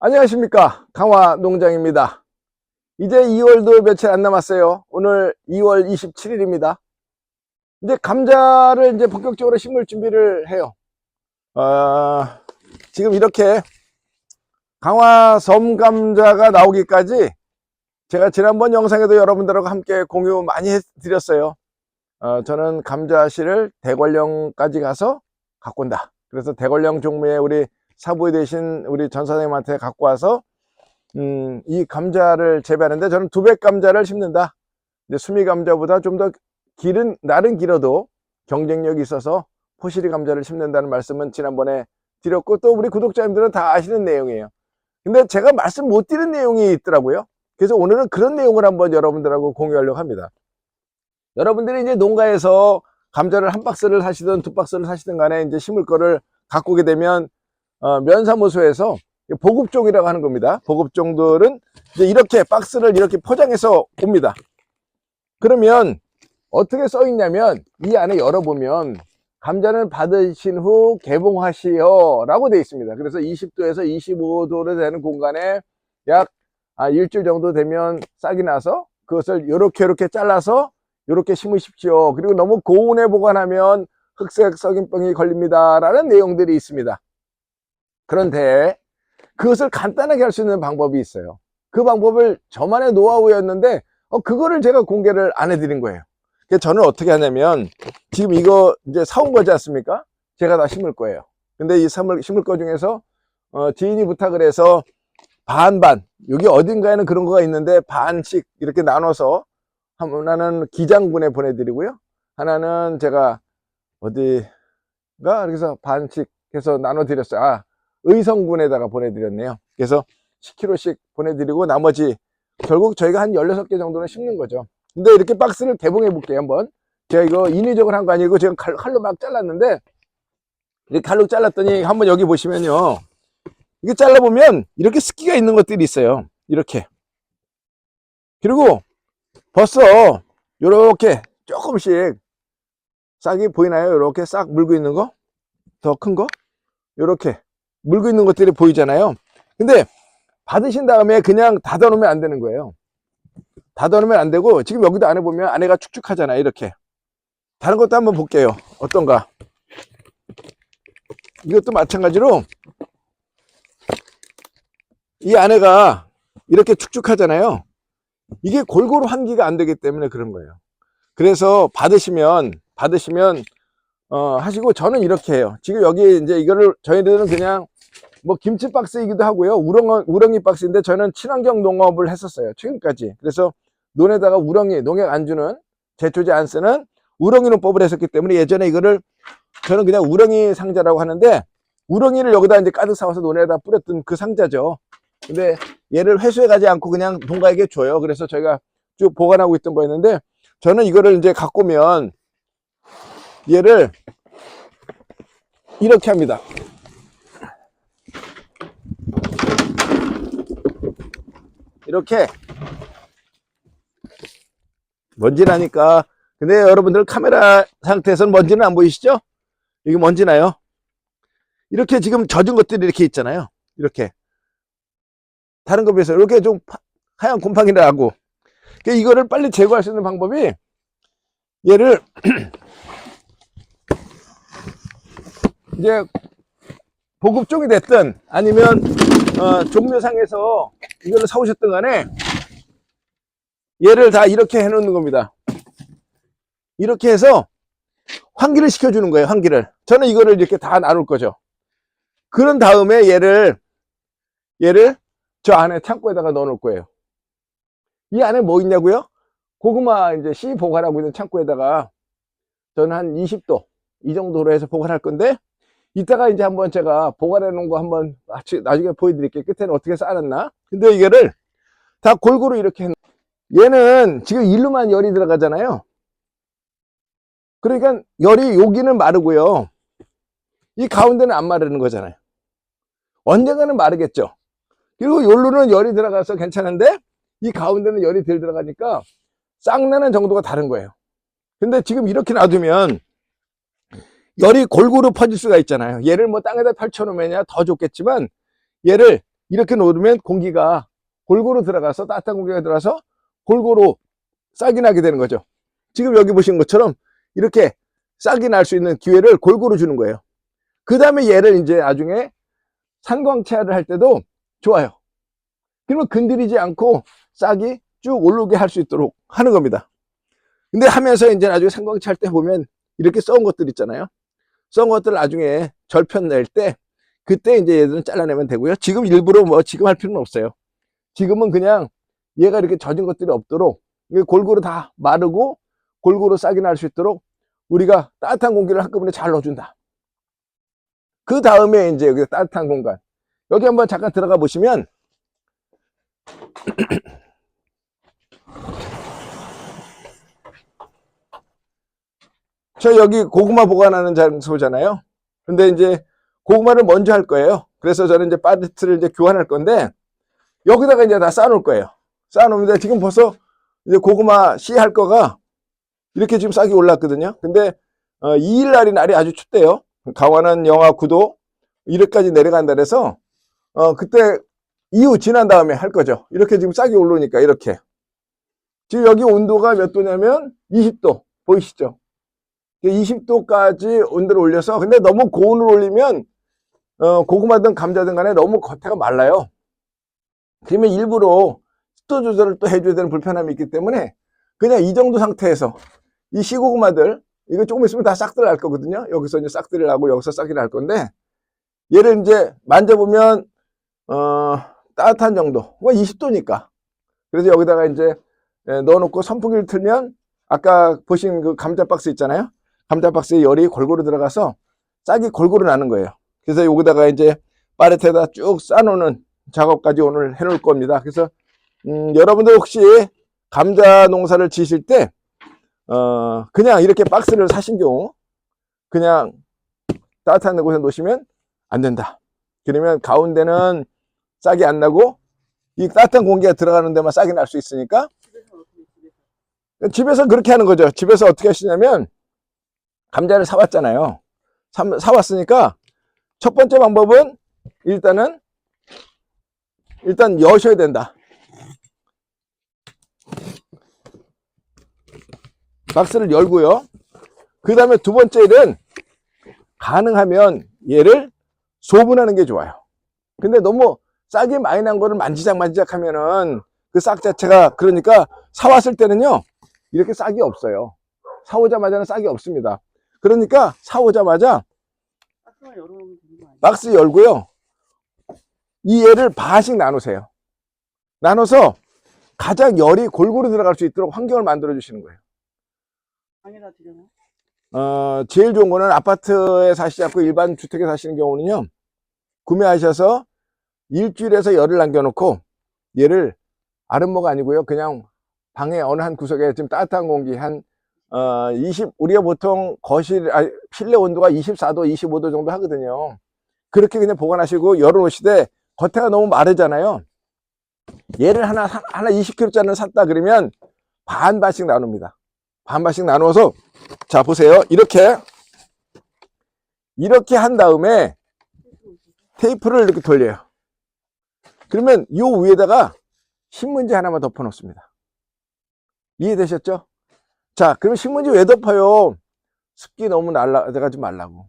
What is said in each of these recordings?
안녕하십니까. 강화 농장입니다. 이제 2월도 며칠 안 남았어요. 오늘 2월 27일입니다. 이제 감자를 이제 본격적으로 심을 준비를 해요. 어, 지금 이렇게 강화 섬 감자가 나오기까지 제가 지난번 영상에도 여러분들하고 함께 공유 많이 해드렸어요. 어, 저는 감자씨를 대관령까지 가서 갖고 온다. 그래서 대관령 종묘에 우리 사부에 되신 우리 전 사장님한테 갖고 와서 음, 이 감자를 재배하는데 저는 두백 감자를 심는다. 이제 수미 감자보다 좀 더 길은 날은 길어도 경쟁력이 있어서 포시리 감자를 심는다는 말씀은 지난번에 드렸고 또 우리 구독자님들은 다 아시는 내용이에요. 근데 제가 말씀 못 드린 내용이 있더라고요. 그래서 오늘은 그런 내용을 한번 여러분들하고 공유하려고 합니다. 여러분들이 이제 농가에서 감자를 한 박스를 사시든 두 박스를 사시든 간에 이제 심을 거를 오게 되면 어, 면사무소에서 보급종이라고 하는 겁니다. 보급종들은 이렇게 박스를 이렇게 포장해서 옵니다. 그러면 어떻게 써 있냐면 이 안에 열어보면 감자는 받으신 후 개봉하시오 라고 되어 있습니다. 그래서 20도에서 25도로 되는 공간에 약 아, 일주일 정도 되면 싹이 나서 그것을 이렇게 이렇게 잘라서 이렇게 심으십시오. 그리고 너무 고온에 보관하면 흑색 썩임병이 걸립니다. 라는 내용들이 있습니다. 그런데 그것을 간단하게 할 수 있는 방법이 있어요. 그 방법을 저만의 노하우였는데 어, 그거를 제가 공개를 안 해드린 거예요. 저는 어떻게 하냐면 지금 이거 이제 사온 거지 않습니까? 제가 다 심을 거예요. 근데 이 심을, 심을 거 중에서 어, 지인이 부탁을 해서 반반 여기 어딘가에는 그런 거가 있는데 반씩 이렇게 나눠서 하나는 기장군에 보내드리고요. 하나는 제가 어디가 그래서 반씩 해서 나눠드렸어요. 아, 의성군에다가 보내드렸네요. 그래서 10kg씩 보내드리고 나머지 결국 저희가 한 16개 정도는 심는 거죠. 근데 이렇게 박스를 개봉해 볼게요, 한번. 제가 이거 인위적으로 한 거 아니고 제가 칼, 칼로 막 잘랐는데 이렇게 칼로 잘랐더니 한번 여기 보시면요. 이게 잘라보면 이렇게 습기가 있는 것들이 있어요. 이렇게. 그리고 벌써 요렇게 조금씩 싹이 보이나요? 이렇게 싹 물고 있는 거? 더 큰 거? 요렇게 물고 있는 것들이 보이잖아요. 근데 받으신 다음에 그냥 닫아 놓으면 안 되는 거예요. 닫아 놓으면 안 되고 지금 여기도 안에 보면 안에가 축축하잖아요. 이렇게. 다른 것도 한번 볼게요. 어떤가? 이것도 마찬가지로 이 안에가 이렇게 축축하잖아요. 이게 골고루 환기가 안 되기 때문에 그런 거예요. 그래서 받으시면 받으시면 어, 하시고 저는 이렇게 해요. 지금 여기 이제 이거를 저희들은 그냥 뭐 김치 박스이기도 하고요. 우렁, 우렁이 박스인데 저는 친환경 농업을 했었어요. 최근까지. 그래서 논에다가 우렁이, 농약 안 주는, 제초제 안 쓰는 우렁이 농법을 했었기 때문에 예전에 이거를 저는 그냥 우렁이 상자라고 하는데 우렁이를 여기다 이제 가득 사와서 논에다 뿌렸던 그 상자죠. 근데 얘를 회수해 가지 않고 그냥 농가에게 줘요. 그래서 저희가 쭉 보관하고 있던 거였는데 저는 이거를 이제 갖고 오면 얘를 이렇게 합니다. 이렇게 먼지나니까 근데 여러분들 카메라 상태에서는 먼지는 안 보이시죠? 이게 먼지나요? 이렇게 지금 젖은 것들이 이렇게 있잖아요. 이렇게 다른 것에 비해서 이렇게 좀 파- 하얀 곰팡이를 하고 그러니까 이거를 빨리 제거할 수 있는 방법이 얘를 이제 보급종이 됐든 아니면 어, 종묘상에서 이거를 사오셨든 간에 얘를 다 이렇게 해놓는 겁니다. 이렇게 해서 환기를 시켜주는 거예요. 환기를. 저는 이거를 이렇게 다 나눌 거죠. 그런 다음에 얘를 얘를 저 안에 창고에다가 넣어 놓을 거예요. 이 안에 뭐 있냐고요? 고구마 이제 씨 보관하고 있는 창고에다가 저는 한 20도 이 정도로 해서 보관할 건데 이따가 이제 한번 제가 보관해 놓은 거 한번 나중에- 보여드릴게요. 끝에는 어떻게 쌓아놨나? 근데 이거를 다 골고루 이렇게 해 놓- 얘는 지금 일로만 열이 들어가잖아요. 그러니까 열이 여기는 마르고요. 이 가운데는 안 마르는 거잖아요. 언젠가는 마르겠죠. 그리고 여기로는 열이 들어가서 괜찮은데 이 가운데는 열이 덜 들어가니까 쌍나는 정도가 다른 거예요. 근데 지금 이렇게 놔두면 열이 골고루 퍼질 수가 있잖아요. 얘를 뭐 땅에다 펼쳐놓으면 더 좋겠지만 얘를 이렇게 놓으면 공기가 골고루 들어가서 따뜻한 공기가 들어가서 골고루 싹이 나게 되는 거죠. 지금 여기 보신 것처럼 이렇게 싹이 날 수 있는 기회를 골고루 주는 거예요. 그 다음에 얘를 이제 나중에 산광체화를 할 때도 좋아요. 그러면 건드리지 않고 싹이 쭉 오르게 할 수 있도록 하는 겁니다. 근데 하면서 이제 나중에 산광체 할때 보면 이렇게 썩은 것들 있잖아요. 썩은 것들 나중에 절편 낼 때 그때 이제 얘들은 잘라내면 되고요. 지금 일부러 뭐 지금 할 필요는 없어요. 지금은 그냥 얘가 이렇게 젖은 것들이 없도록 골고루 다 마르고 골고루 싹이 날 수 있도록 우리가 따뜻한 공기를 한꺼번에 잘 넣어준다. 그 다음에 이제 여기 따뜻한 공간. 여기 한번 잠깐 들어가 보시면 저 여기 고구마 보관하는 장소잖아요. 근데 이제 고구마를 먼저 할 거예요. 그래서 저는 이제 파레트를 이제 교환할 건데 여기다가 이제 다 쌓아놓을 거예요. 쌓아놓는데 지금 벌써 이제 고구마 씨 할 거가 이렇게 지금 싹이 올랐거든요. 근데 어, 2일 날이 날이 아주 춥대요. 강원은 영하 9도 1회까지 내려간다 그래서 어, 그때 이후 지난 다음에 할 거죠. 이렇게 지금 싹이 오르니까 이렇게 지금 여기 온도가 몇 도냐면 20도 보이시죠? 20도까지 온도를 올려서 근데 너무 고온을 올리면 어, 고구마든 감자든 간에 너무 겉에가 말라요. 그러면 일부러 습도 조절을 또 해줘야 되는 불편함이 있기 때문에 그냥 이 정도 상태에서 이 시고구마들 이거 조금 있으면 다 싹들 날 거거든요. 여기서 이제 싹들이 나고 여기서 싹이 날 건데 얘를 이제 만져보면 어, 따뜻한 정도, 뭐 20도니까. 그래서 여기다가 이제 예, 넣어놓고 선풍기를 틀면 아까 보신 그 감자 박스 있잖아요. 감자 박스에 열이 골고루 들어가서 싹이 골고루 나는 거예요. 그래서 여기다가 이제 파레트에다 쭉 싸놓는 작업까지 오늘 해놓을 겁니다. 그래서 음, 여러분들 혹시 감자 농사를 지실 때 어, 그냥 이렇게 박스를 사신 경우 그냥 따뜻한 곳에 놓으시면 안 된다. 그러면 가운데는 싹이 안 나고 이 따뜻한 공기가 들어가는 데만 싹이 날 수 있으니까 집에서 그렇게 하는 거죠. 집에서 어떻게 하시냐면 감자를 사왔잖아요. 사, 사왔으니까 첫 번째 방법은 일단은 일단 여셔야 된다. 박스를 열고요. 그 다음에 두 번째 일은 가능하면 얘를 소분하는 게 좋아요. 근데 너무 싹이 많이 난 거를 만지작 만지작 하면은 그 싹 자체가 그러니까 사왔을 때는요 이렇게 싹이 없어요. 사오자마자는 싹이 없습니다. 그러니까 사오자마자? 박스 열고요. 이 얘를 반씩 나누세요. 나눠서 가장 열이 골고루 들어갈 수 있도록 환경을 만들어 주시는 거예요. 방에다 드려놔? 어, 제일 좋은 거는 아파트에 사시지 않고 일반 주택에 사시는 경우는요, 구매하셔서 일주일에서 열을 남겨놓고 얘를 아름모가 아니고요, 그냥 방에 어느 한 구석에 지금 따뜻한 공기 한, 어, 20, 우리가 보통 거실, 아, 실내 온도가 24도, 25도 정도 하거든요. 그렇게 그냥 보관하시고 열어놓으시되 겉에가 너무 마르잖아요. 얘를 하나, 사- 하나 20kg짜리를 샀다 그러면 반반씩 나눕니다. 반반씩 나누어서 자 보세요 이렇게 이렇게 한 다음에 테이프를 이렇게 돌려요 그러면 이 위에다가 신문지 하나만 덮어 놓습니다 이해되셨죠? 자 그럼 신문지 왜 덮어요? 습기 너무 날라가지 말라고.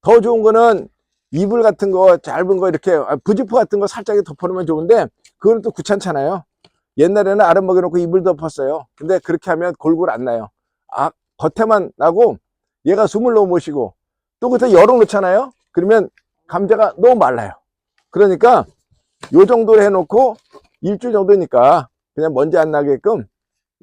더 좋은 거는 이불 같은 거 짧은 거 이렇게 아, 부지포 같은 거 살짝 덮어 놓으면 좋은데 그거는 또 귀찮잖아요. 옛날에는 아름 먹여놓고 이불 덮었어요. 근데 그렇게 하면 골고루 안 나요. 아, 겉에만 나고 얘가 숨을 너무 못 쉬고 또 그때 열어놓잖아요. 그러면 감자가 너무 말라요. 그러니까 요 정도로 해놓고 일주일 정도니까 그냥 먼지 안 나게끔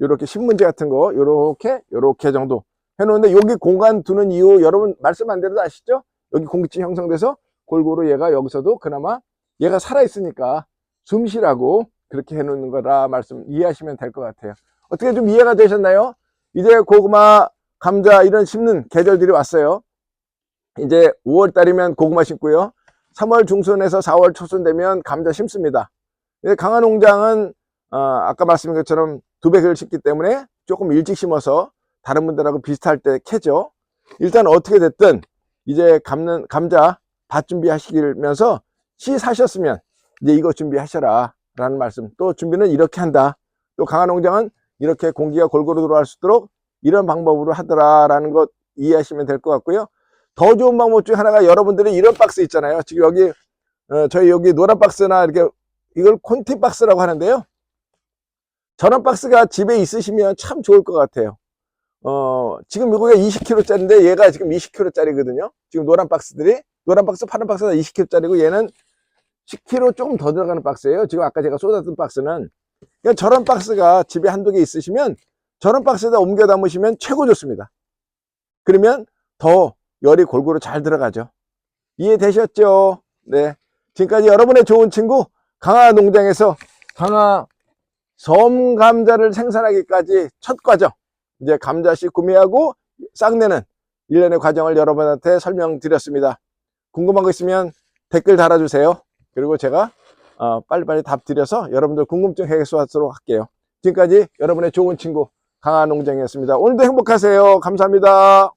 요렇게 신문지 같은 거 요렇게 요렇게 정도 해놓는데 여기 공간 두는 이유 여러분 말씀 안 드려도 아시죠 여기 공기층 형성돼서 골고루 얘가 여기서도 그나마 얘가 살아있으니까 숨 쉬라고 그렇게 해놓는 거라 말씀 이해하시면 될 것 같아요 어떻게 좀 이해가 되셨나요? 이제 고구마, 감자 이런 심는 계절들이 왔어요. 이제 5월 달이면 고구마 심고요. 3월 중순에서 4월 초순 되면 감자 심습니다. 강화 농장은 어, 아까 말씀드린 것처럼 두 배를 심기 때문에 조금 일찍 심어서 다른 분들하고 비슷할 때 캐죠. 일단 어떻게 됐든 이제 감는 감자 밭 준비하시면서 씨 사셨으면 이제 이거 준비하셔라 라는 말씀. 또 준비는 이렇게 한다. 또 강화농장은 이렇게 공기가 골고루 들어갈 수 있도록 이런 방법으로 하더라 라는 것 이해하시면 될 것 같고요. 더 좋은 방법 중 하나가 여러분들이 이런 박스 있잖아요. 지금 여기 어, 저희 여기 노란 박스나 이렇게 이걸 콘티 박스라고 하는데요 저런 박스가 집에 있으시면 참 좋을 것 같아요 어, 지금 이거가 20kg짜리인데 얘가 지금 20kg짜리거든요. 지금 노란 박스들이 노란 박스, 파란 박스가 20kg짜리고 얘는 10kg 조금 더 들어가는 박스예요. 지금 아까 제가 쏟았던 박스는 그러니까 저런 박스가 집에 한두 개 있으시면 저런 박스에다 옮겨 담으시면 최고 좋습니다. 그러면 더 열이 골고루 잘 들어가죠. 이해되셨죠? 네. 지금까지 여러분의 좋은 친구 강화 농장에서 강화 섬 감자를 생산하기까지 첫 과정 이제 감자씨 구매하고 싹내는 일련의 과정을 여러분한테 설명드렸습니다. 궁금한 거 있으면 댓글 달아주세요. 그리고 제가 어, 빨리빨리 답 드려서 여러분들 궁금증 해소하도록 할게요. 지금까지 여러분의 좋은 친구 강한농장이었습니다. 오늘도 행복하세요. 감사합니다.